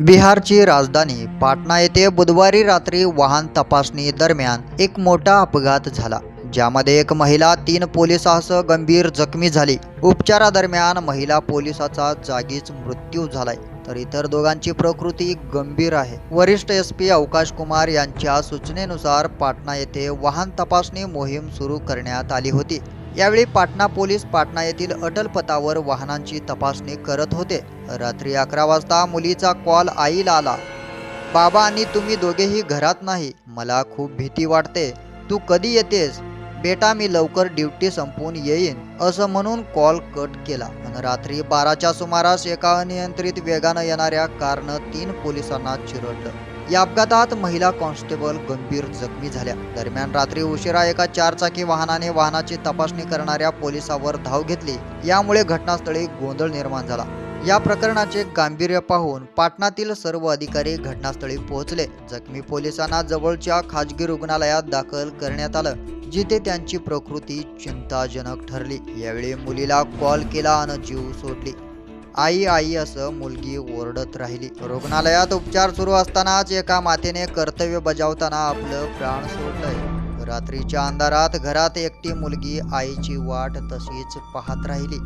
बिहारची राजधानी पाटणा येथे बुधवारी रात्री वाहन तपासणी दरम्यान एक मोठा अपघात झाला ज्यामध्ये एक महिला तीन पोलिसासह गंभीर जखमी झाली. उपचारादरम्यान महिला पोलिसाचा जागीच मृत्यू झालाय. तर इतर दोघांची प्रकृती गंभीर आहे. वरिष्ठ एस पी अवकाश कुमार यांच्या सूचनेनुसार पाटणा येथे वाहन तपासणी मोहीम सुरू करण्यात आली होती. यावेळी पाटणा पोलीस पाटणा येथील अटल पथावर वाहनांची तपासणी करत होते. रात्री अकरा वाजता मुलीचा कॉल आईला आला. बाबा आणि तुम्ही दोघेही घरात नाही. मला खूप भीती वाटते. तू कधी येतेस? बेटा मी लवकर ड्युटी संपवून येईन असं म्हणून कॉल कट केला. आणि रात्री बाराच्या सुमारास एका अनियंत्रित वेगानं येणाऱ्या कारनं तीन पोलिसांना चिरडलं. या अपघातात महिला कॉन्स्टेबल गंभीर जखमी झाल्या. दरम्यान रात्री उशिरा एका चारचाकी वाहनाने वाहनाची तपासणी करणाऱ्या पोलिसावर धाव घेतली. यामुळे घटनास्थळी गोंधळ निर्माण झाला. या प्रकरणाचे गांभीर्य पाहून पाटणातील सर्व अधिकारी घटनास्थळी पोहोचले. जखमी पोलिसांना जवळच्या खाजगी रुग्णालयात दाखल करण्यात आलं. जिथे त्यांची प्रकृती चिंताजनक ठरली. यावेळी मुलीला कॉल केला आणि जीव सोडली. आई आई असं मुलगी ओरडत राहिली. रुग्णालयात उपचार सुरू असतानाच एका मातेने कर्तव्य बजावताना आपलं प्राण सोडलंय. रात्रीच्या अंधारात घरात एकटी मुलगी आईची वाट तशीच पाहत राहिली.